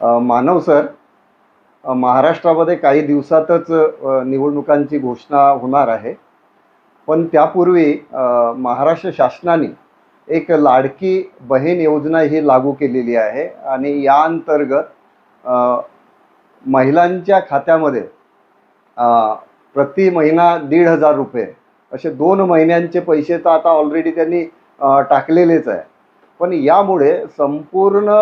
मानव sir महाराष्ट्रामध्ये काही दिवसातच निवडणुकांची घोषणा होणार आहे. पण त्यापूर्वी महाराष्ट्र शासनाने एक लाडकी बहीण योजना ही लागू केलेली आहे आणि या अंतर्गत महिलांच्या खात्यामध्ये प्रति महिना दीड हजार रुपये असे दोन महिन्यांचे पैसे तर आता ऑलरेडी त्यांनी टाकलेलेच आहे. पण यामुळे संपूर्ण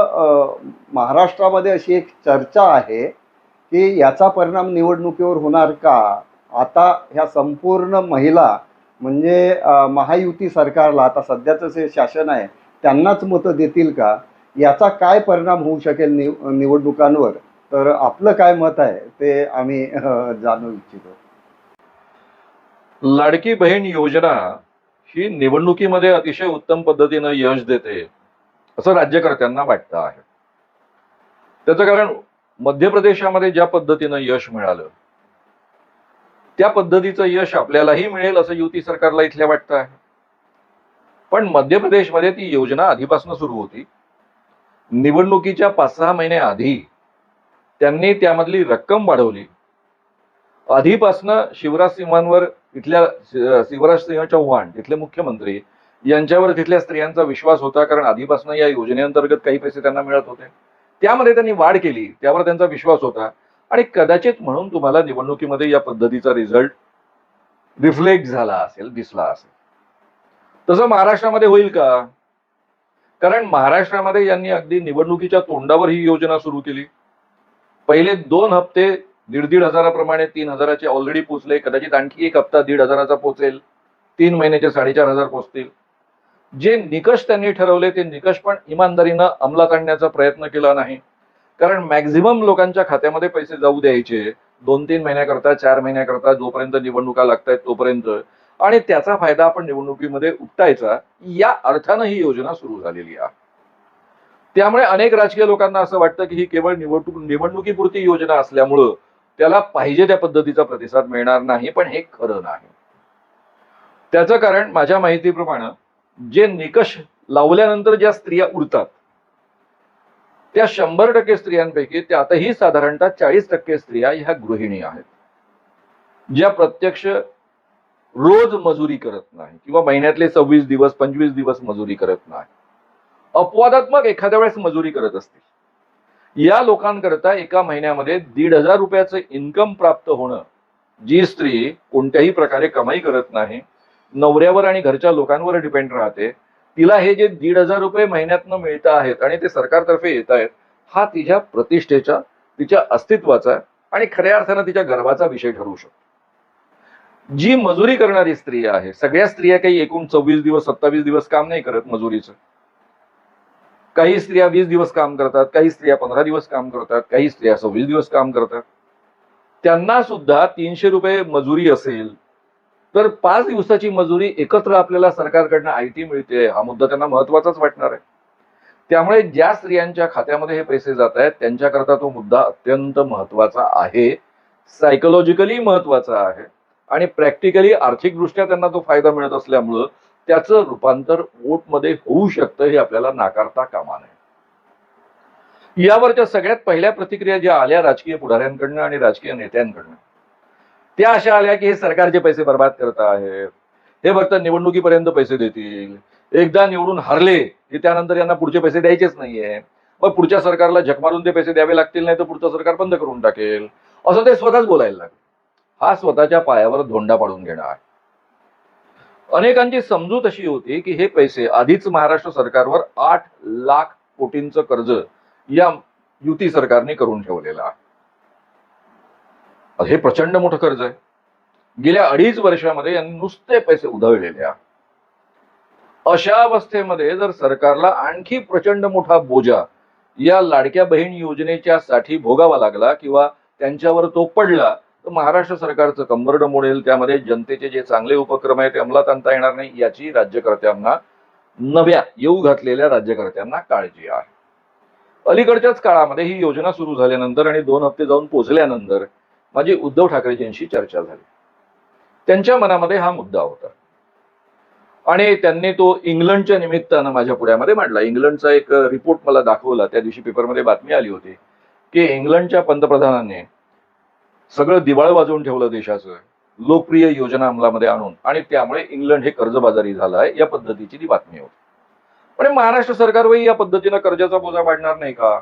महाराष्ट्रामध्ये अशी एक चर्चा आहे की याचा परिणाम निवडणुकीवर होणार का? आता ह्या संपूर्ण महिला म्हणजे महायुती सरकारला आता सध्याचं जे शासन आहे त्यांनाच मतं देतील का? याचा काय परिणाम होऊ शकेल निव निवडणुकांवर? तर आपलं काय मत आहे ते आम्ही जाणू इच्छितो. लाडकी बहीण योजना ही निवडणुकीमध्ये अतिशय उत्तम पद्धतीनं यश देते असं राज्यकर्त्यांना वाटतं आहे. त्याचं कारण मध्य प्रदेशामध्ये ज्या पद्धतीनं यश मिळालं त्या पद्धतीचं यश आपल्यालाही मिळेल असं युती सरकारला इथल्या वाटतं आहे. पण मध्य प्रदेशमध्ये ती योजना आधीपासून सुरू होती. निवडणुकीच्या पाच सहा महिने आधी त्यांनी त्यामधली रक्कम वाढवली. आधीपासनं शिवराज सिंहांवर इथल्या शिवराज सिंह चौहान तिथले मुख्यमंत्री यांच्यावर तिथल्या स्त्रियांचा विश्वास होता कारण आधीपासून या योजनेअंतर्गत काही पैसे त्यांना मिळत होते. त्यामध्ये त्यांनी वाढ केली त्यावर त्यांचा विश्वास होता. आणि कदाचित म्हणून तुम्हाला निवडणुकीमध्ये या पद्धतीचा रिझल्ट रिफ्लेक्ट झाला असेल दिसला असेल. तसं महाराष्ट्रामध्ये होईल का? कारण महाराष्ट्रामध्ये यांनी अगदी निवडणुकीच्या तोंडावर ही योजना सुरू केली. पहिले दोन हप्ते दीड दीड हजाराप्रमाणे तीन हजाराचे ऑलरेडी पोचले. कदाचित आणखी एक हप्ता दीड हजाराचा पोचेल. तीन महिन्याचे साडेचार हजार पोचतील. जे निकष त्यांनी ठरवले ते निकष पण इमानदारीनं अंमलात आणण्याचा प्रयत्न केला नाही. कारण मॅक्झिमम लोकांच्या खात्यामध्ये पैसे जाऊ द्यायचे. दोन तीन महिन्याकरता चार महिन्याकरता जोपर्यंत निवडणुका लागतायत तोपर्यंत. आणि त्याचा फायदा आपण निवडणुकीमध्ये उपटायचा. या अर्थानं ही योजना सुरू झालेली आहे. त्यामुळे अनेक राजकीय लोकांना असं वाटतं की ही केवळ निवडणूक निवडणुकीपुरती योजना असल्यामुळं त्याला पाहिजे त्या पद्धतीचा प्रतिसाद मिळणार नाही पण हे खरं नाही. त्याचं कारण माझ्या माहितीप्रमाणे जे निकष लावल्यानंतर ज्या स्त्रिया उरतात त्या शंभर टक्के स्त्रियांपैकी त्यातही साधारणतः चाळीस टक्के स्त्रिया ह्या गृहिणी आहेत ज्या प्रत्यक्ष रोज मजुरी करत नाही किंवा महिन्यातले सव्वीस दिवस पंचवीस दिवस मजुरी करत नाही. अपवादात्मक एखाद्या वेळेस मजुरी करत असतील. या लोकांकरता एका महिन्यामध्ये दीड हजार रुपयाचं इन्कम प्राप्त होणं. जी स्त्री कोणत्याही प्रकारे कमाई करत नाही नवऱ्यावर आणि घरच्या लोकांवर डिपेंड राहते तिला हे जे दीड हजार रुपये महिन्यातनं मिळत आहेत आणि ते सरकारतर्फे येत आहेत हा तिच्या प्रतिष्ठेचा तिच्या अस्तित्वाचा आणि खऱ्या अर्थानं तिच्या गर्वाचा विषय ठरू शकतो. जी मजुरी करणारी स्त्री आहे सगळ्या स्त्रिया काही एकूण सव्वीस दिवस सत्तावीस दिवस काम नाही करत मजुरीचं. काही स्त्रिया वीस दिवस काम करतात काही स्त्रिया पंधरा दिवस काम करतात काही स्त्रिया सव्वीस दिवस काम करतात. त्यांना सुद्धा तीनशे रुपये मजुरी असेल तर पाच दिवसाची मजुरी एकत्र आपल्याला सरकारकडनं आय टी मिळते हा मुद्दा त्यांना महत्वाचाच वाटणार आहे. त्यामुळे ज्या स्त्रियांच्या खात्यामध्ये हे पैसे जात आहेत त्यांच्याकरता तो मुद्दा अत्यंत महत्त्वाचा आहे. सायकोलॉजिकली महत्त्वाचा आहे. आणि प्रॅक्टिकली आर्थिकदृष्ट्या त्यांना तो फायदा मिळत असल्यामुळं त्याचं रूपांतर वोटमध्ये होऊ शकतं हे आपल्याला नाकारता कामा नये. यावरच्या सगळ्यात पहिल्या प्रतिक्रिया ज्या आल्या राजकीय पुढाऱ्यांकडनं आणि राजकीय नेत्यांकडनं त्या अशा आल्या की हे सरकारचे पैसे बर्बाद करत आहेत हे फक्त निवडणुकीपर्यंत पैसे देतील एकदा निवडून हरले की त्यानंतर यांना पुढचे पैसे द्यायचेच नाहीये. मग पुढच्या सरकारला झक मारून ते पैसे द्यावे लागतील नाही तर पुढचं सरकार बंद करून टाकेल. असं ते स्वतःच बोलायला लागले. हा स्वतःच्या पायावर धोंडा पाडून घेणार आहे. अनेकांची समजूत अशी होती की हे पैसे आधीच महाराष्ट्र सरकारवर आठ लाख कोटींचं कर्ज या युती सरकारने करून ठेवलेलं आहे. हे प्रचंड मोठं कर्ज आहे. गेल्या अडीच वर्षामध्ये यांनी नुसते पैसे उधळलेले अशा अवस्थेमध्ये जर सरकारला आणखी प्रचंड मोठा बोजा या लाडक्या बहीण योजनेच्या साठी भोगावा लागला किंवा त्यांच्यावर तो पडला तर महाराष्ट्र सरकारचं कंबरड मोडेल त्यामध्ये जनतेचे जे चांगले उपक्रम आहे ते अंमलात आणता येणार नाही याची राज्यकर्त्यांना नव्या येऊ घातलेल्या राज्यकर्त्यांना काळजी आहे. अलीकडच्याच काळामध्ये ही योजना सुरू झाल्यानंतर आणि दोन हप्ते जाऊन पोहोचल्यानंतर माझी उद्धव ठाकरेजींशी चर्चा झाली. त्यांच्या मनामध्ये हा मुद्दा होता. आणि त्यांनी तो इंग्लंडच्या निमित्तानं माझ्या पुढ्यामध्ये मांडला. इंग्लंडचा एक रिपोर्ट मला दाखवला. त्या दिवशी पेपरमध्ये बातमी आली होती की इंग्लंडच्या पंतप्रधानांनी सगळं दिवाळ वाजवून ठेवलं देशाचं लोकप्रिय योजना अंमलामध्ये आणून. आणि त्यामुळे इंग्लंड हे कर्जबाजारी झालं आहे या पद्धतीची ती बातमी होती. पण महाराष्ट्र सरकारवरही या पद्धतीनं कर्जाचा बोजा वाढणार नाही का?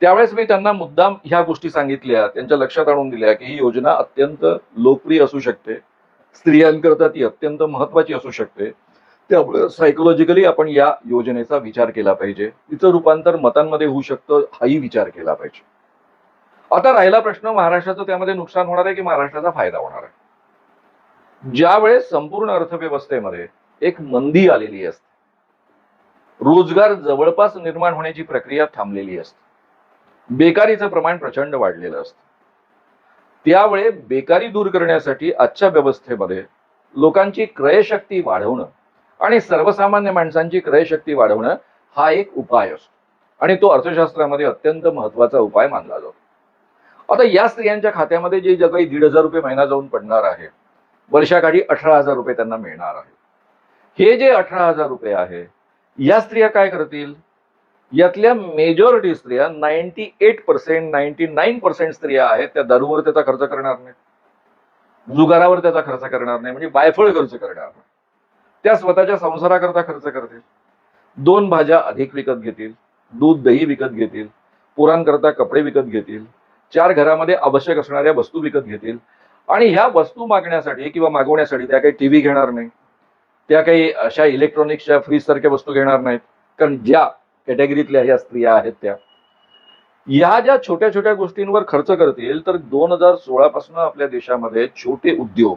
त्यावेळेस मी त्यांना मुद्दाम ह्या गोष्टी सांगितल्या त्यांच्या लक्षात आणून दिल्या की ही योजना अत्यंत लोकप्रिय असू शकते. स्त्रियांकरता ती अत्यंत महत्वाची असू शकते. त्यामुळे सायकोलॉजिकली आपण या योजनेचा विचार केला पाहिजे. तिचं रूपांतर मतांमध्ये होऊ शकतं हाही विचार केला पाहिजे. आता राहिला प्रश्न महाराष्ट्राचं त्यामध्ये नुकसान होणार आहे की महाराष्ट्राचा फायदा होणार आहे? ज्या वेळेस संपूर्ण अर्थव्यवस्थेमध्ये एक मंदी आलेली असते रोजगार जवळपास निर्माण होण्याची प्रक्रिया थांबलेली असते बेकारीचं प्रमाण प्रचंड वाढलेलं असतं त्यावेळे बेकारी दूर करण्यासाठी आजच्या व्यवस्थेमध्ये लोकांची क्रयशक्ती वाढवणं आणि सर्वसामान्य माणसांची क्रयशक्ती वाढवणं हा एक उपाय असतो. आणि तो अर्थशास्त्रामध्ये अत्यंत महत्त्वाचा उपाय मानला जातो. आता या स्त्रियांच्या खात्यामध्ये जे जे काही दीड हजार रुपये महिना जाऊन पडणार आहे वर्षाकाठी अठरा हजार रुपये त्यांना मिळणार आहे. हे जे अठरा हजार रुपये आहे या स्त्रिया काय करतील? यातल्या मेजॉरिटी स्त्रिया ninety eight percent ninety nine percent स्त्रिया आहेत त्या दारूवर त्याचा खर्च करणार नाही जुगारावर त्याचा खर्च करणार नाही म्हणजे बायफळ खर्च करणार नाही. त्या स्वतःच्या संसाराकरता खर्च करतील. दोन भाज्या अधिक विकत घेतील दूध दही विकत घेतील पुरांकरता कपडे विकत घेतील चार घरामध्ये आवश्यक असणाऱ्या वस्तू विकत घेतील. आणि ह्या वस्तू मागण्यासाठी किंवा मागवण्यासाठी त्या काही टीव्ही घेणार नाही त्या काही अशा इलेक्ट्रॉनिक्सच्या फ्रीज सारख्या वस्तू घेणार नाहीत. कारण ज्या कॅटेगरीतल्या ह्या स्त्रिया आहेत त्या. या ज्या छोट्या छोट्या गोष्टींवर खर्च करतील तर दोन हजार सोळा पासून आपल्या देशामध्ये छोटे उद्योग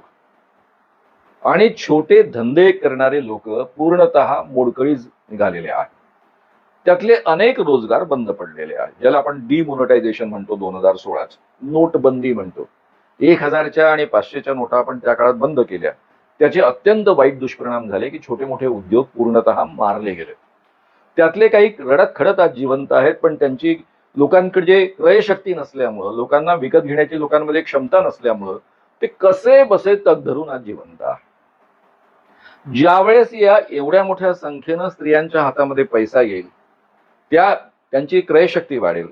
आणि छोटे धंदे करणारे लोक पूर्णतः मोडकळीज निघालेले आहेत. त्यातले अनेक रोजगार बंद पडलेले आहेत. ज्याला आपण डिमोनिटायझेशन म्हणतो दोन हजार सोळाच. नोटबंदी म्हणतो. एक हजारच्या आणि पाचशेच्या नोटा आपण त्या काळात बंद केल्या. त्याचे अत्यंत वाईट दुष्परिणाम झाले की छोटे मोठे उद्योग पूर्णतः मारले गेले. त्यातले काही रडत खडत आज जिवंत आहेत पण त्यांची लोकांकडे क्रयशक्ती नसल्यामुळं लोकांना विकत घेण्याची लोकांमध्ये क्षमता नसल्यामुळं ते कसे बसे तग धरून आज जिवंत आहे ज्यावेळेस या एवढ्या मोठ्या संख्येनं स्त्रियांच्या हातामध्ये पैसा येईल त्या त्यांची क्रयशक्ती वाढेल.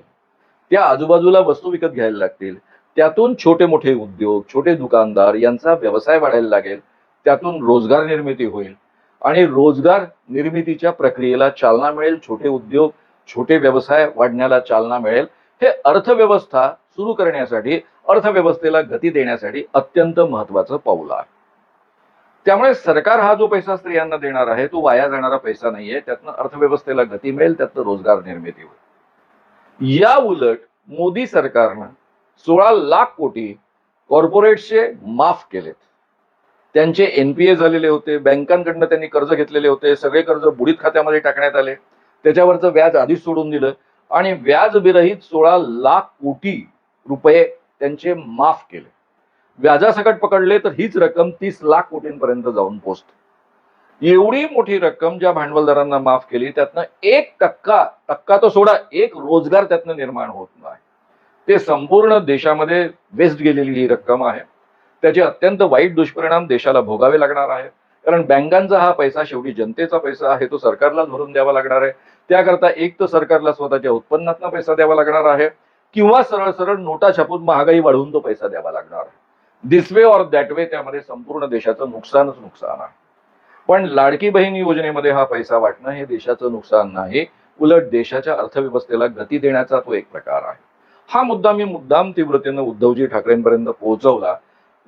त्या आजूबाजूला वस्तू विकत घ्यायला लागतील. त्यातून छोटे मोठे उद्योग छोटे दुकानदार यांचा व्यवसाय वाढायला लागेल. त्यातून रोजगार निर्मिती होईल. आणि रोजगार निर्मितीच्या प्रक्रियेला चालना मिळेल. छोटे उद्योग छोटे व्यवसाय वाढण्याला चालना मिळेल. हे अर्थव्यवस्था सुरू करण्यासाठी अर्थव्यवस्थेला गती देण्यासाठी अत्यंत महत्वाचं पाऊल आहे. त्यामुळे सरकार हा जो पैसा स्त्रियांना देणार आहे तो वाया जाणारा पैसा नाहीये. त्यातनं अर्थव्यवस्थेला गती मिळेल त्यातनं रोजगार निर्मिती होईल. या उलट मोदी सरकारनं सोळा लाख कोटी कॉर्पोरेटचे माफ केलेत. त्यांचे एनपीए झालेले होते बँकांकडनं त्यांनी कर्ज घेतलेले होते सगळे कर्ज बुडीत खात्यामध्ये टाकण्यात आले. त्याच्यावरचं व्याज आधीच सोडून दिलं. आणि व्याज विरहित सोळा लाख कोटी रुपये त्यांचे माफ केले. व्याजासकट पकडले तर हीच रक्कम तीस लाख कोटींपर्यंत जाऊन पोहोचते एवढी मोठी रक्कम ज्या भांडवलदारांना माफ केली त्यातनं एक टक्का टक्का तो सोडा एक रोजगार त्यातनं निर्माण होत नाही. ते संपूर्ण देशामध्ये वेस्ट गेलेली ही रक्कम आहे. त्याचे अत्यंत वाईट दुष्परिणाम देशाला भोगावे लागणार आहे कारण बँकांचा हा पैसा शेवटी जनतेचा पैसा आहे तो सरकारला भरून द्यावा लागणार आहे. त्याकरता एक तर सरकारला स्वतःच्या उत्पन्नातनं पैसा द्यावा लागणार आहे किंवा सरळ सरळ नोटा छापून महागाई वाढवून तो पैसा द्यावा लागणार आहे. This way or that way त्यामध्ये संपूर्ण देशाचं नुकसानच नुकसान आहे. पण लाडकी बहीण योजनेमध्ये हा पैसा वाटणं हे देशाचं नुकसान नाही. उलट देशाच्या अर्थव्यवस्थेला गती देण्याचा तो एक प्रकार आहे. हा मुद्दा मी मुद्दाम तीव्रतेनं उद्धवजी ठाकरेंपर्यंत पोहोचवला.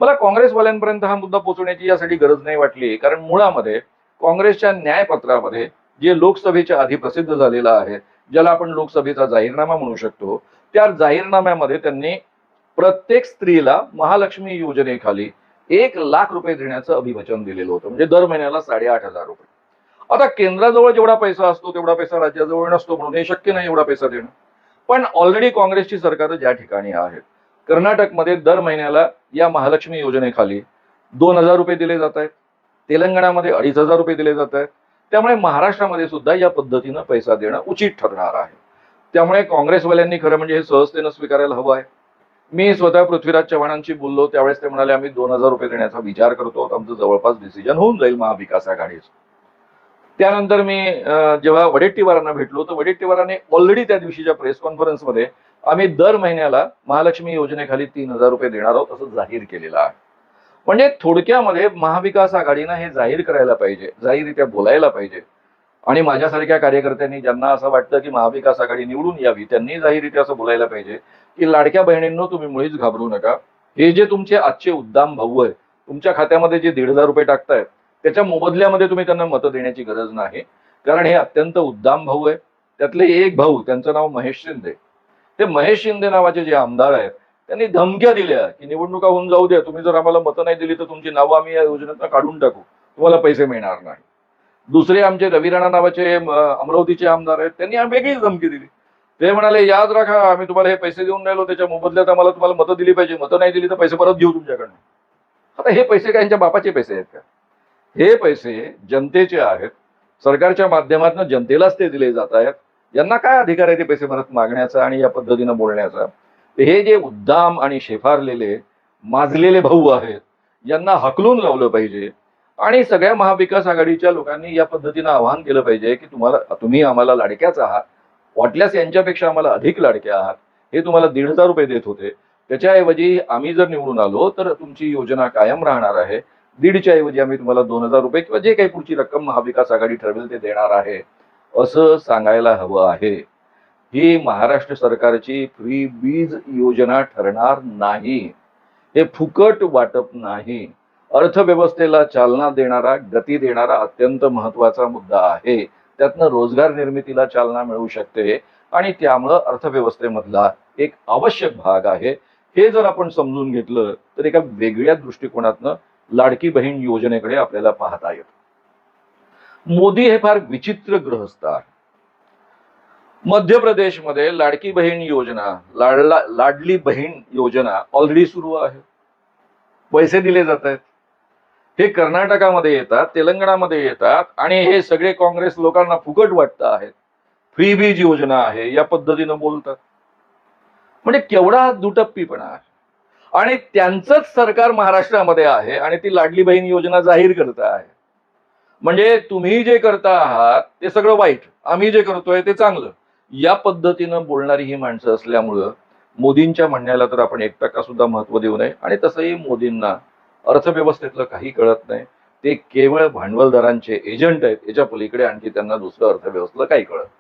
मला काँग्रेसवाल्यांपर्यंत हा मुद्दा पोहोचवण्याची यासाठी गरज नाही वाटली कारण मुळामध्ये काँग्रेसच्या न्यायपत्रामध्ये जे लोकसभेच्या आधी प्रसिद्ध झालेलं आहे ज्याला आपण लोकसभेचा जाहीरनामा म्हणू शकतो त्या जाहीरनाम्यामध्ये त्यांनी प्रत्येक स्त्रीला महालक्ष्मी योजनेखाली एक लाख रुपये देण्याचं अभिवचन दिलेलं होतं. म्हणजे दर महिन्याला साडेआठ हजार रुपये. आता केंद्राजवळ जेवढा पैसा असतो तेवढा पैसा राज्याजवळ नसतो म्हणून हे शक्य नाही एवढा पैसा देणं. पण ऑलरेडी काँग्रेसची सरकार ज्या ठिकाणी आहेत कर्नाटकमध्ये दर महिन्याला या महालक्ष्मी योजनेखाली दोन हजार रुपये दिले जात आहेत. तेलंगणामध्ये अडीच हजार रुपये दिले जात आहेत. त्यामुळे महाराष्ट्रामध्ये सुद्धा या पद्धतीनं पैसा देणं उचित ठरणार आहे. त्यामुळे काँग्रेसवाल्यांनी खरं म्हणजे हे सहजतेनं स्वीकारायला हवं आहे. मी स्वतः पृथ्वीराज चव्हाणांशी बोललो त्यावेळेस ते म्हणाले आम्ही दोन हजार रुपये देण्याचा विचार करतो आमचं जवळपास डिसिजन होऊन जाईल महाविकास आघाडीच त्यानंतर मी जेव्हा वडेट्टीवारांना भेटलो तर वडेट्टीवाराने ऑलरेडी त्या दिवशीच्या प्रेस कॉन्फरन्समध्ये आम्ही दर महिन्याला महालक्ष्मी योजनेखाली तीन हजार रुपये देणार आहोत असं जाहीर केलेलं आहे. म्हणजे थोडक्यामध्ये महाविकास आघाडीनं हे जाहीर करायला पाहिजे जाहीररित्या बोलायला पाहिजे. आणि माझ्यासारख्या कार्यकर्त्यांनी ज्यांना असं वाटतं की महाविकास आघाडी निवडून यावी त्यांनी जाहीररित्या असं बोलायला पाहिजे की लाडक्या बहिणींनो तुम्ही मुळीच घाबरू नका. हे जे तुमचे आजचे उद्दाम भाऊ आहे तुमच्या खात्यामध्ये जे दीड हजार रुपये टाकतायत त्याच्या मोबदल्यामध्ये तुम्ही त्यांना मतं देण्याची गरज नाही. कारण हे अत्यंत उद्दाम भाऊ आहे त्यातले एक भाऊ त्यांचं नाव महेश शिंदे. ते महेश शिंदे नावाचे जे आमदार आहेत त्यांनी धमक्या दिल्या की निवडणुका होऊन जाऊ द्या. तुम्ही जर आम्हाला मतं नाही दिली तर तुमची नावं आम्ही या योजनेतनं काढून टाकू. तुम्हाला पैसे मिळणार नाही. दुसरे आमचे रवी राणा नावाचे अमरावतीचे आमदार आहेत त्यांनी आम्ही वेगळीच धमकी दिली. ते म्हणाले याद राखा आम्ही तुम्हाला हे पैसे देऊन राहिलो त्याच्या मोबदल्यात आम्हाला तुम्हाला मतं दिली पाहिजे. मतं नाही दिली तर पैसे परत घेऊ तुमच्याकडनं. आता हे पैसे काय यांच्या बापाचे पैसे आहेत का? हे पैसे जनतेचे आहेत. सरकारच्या माध्यमातून जनतेलाच ते दिले जात आहेत. यांना काय अधिकार आहे ते पैसे परत मागण्याचा आणि या पद्धतीनं बोलण्याचा? हे जे उद्दाम आणि शेफारलेले माजलेले भाऊ आहेत यांना हकलून लावलं पाहिजे. आणि सगळ्या महाविकास आघाडीच्या लोकांनी या पद्धतीनं आवाहन केलं पाहिजे की तुम्हाला तुम्ही आम्हाला लाडक्याच आहात. वाटल्यास यांच्यापेक्षा आम्हाला अधिक लाडक्या आहात. हे तुम्हाला दीड हजार रुपये देत होते. त्याच्याऐवजी आम्ही जर निवडून आलो तर तुमची योजना कायम राहणार आहे. दीडच्या ऐवजी आम्ही तुम्हाला दोन हजार रुपये किंवा जे काही पुढची रक्कम महाविकास आघाडी ठरवेल ते देणार आहे. असं सांगायला हवं आहे. ही महाराष्ट्र सरकारची फ्री बीज योजना ठरणार नाही. हे फुकट वाटप नाही. अर्थव्यवस्थेला चालना देणारा गती देणारा अत्यंत महत्त्वाचा मुद्दा आहे. त्यातनं रोजगार निर्मितीला चालना मिळू शकते आणि त्यामुळं अर्थव्यवस्थेमधला एक आवश्यक भाग आहे. हे जर आपण समजून घेतलं तर एका वेगळ्या दृष्टिकोनातनं लाडकी बहीण योजनेकडे आपल्याला पाहता येत. मोदी हे फार विचित्र ग्रहस्थ मध्य प्रदेशमध्ये लाडकी बहीण योजना लाडला लाडली बहीण योजना ऑलरेडी सुरू आहे. पैसे दिले जात आहेत. हे कर्नाटकामध्ये येतात तेलंगणामध्ये येतात आणि हे सगळे काँग्रेस लोकांना फुकट वाटत आहेत फ्री बीज योजना आहे या पद्धतीनं बोलतात. म्हणजे केवढा दुटप्पीपणा आहे. आणि त्यांचंच सरकार महाराष्ट्रामध्ये आहे आणि ती लाडली बहीण योजना जाहीर करत आहे. म्हणजे तुम्ही जे करता आहात ते सगळं वाईट. आम्ही जे करतोय ते चांगलं. या पद्धतीनं बोलणारी ही माणसं असल्यामुळं मोदींच्या म्हणण्याला तर आपण एक टक्का सुद्धा महत्त्व देऊ नये. आणि तसंही मोदींना अर्थव्यवस्थेतलं काही कळत नाही ते केवळ भांडवलदारांचे एजंट आहेत याच्या पलीकडे आणखी त्यांना दुसरं अर्थव्यवस्थेला काही कळत नाही.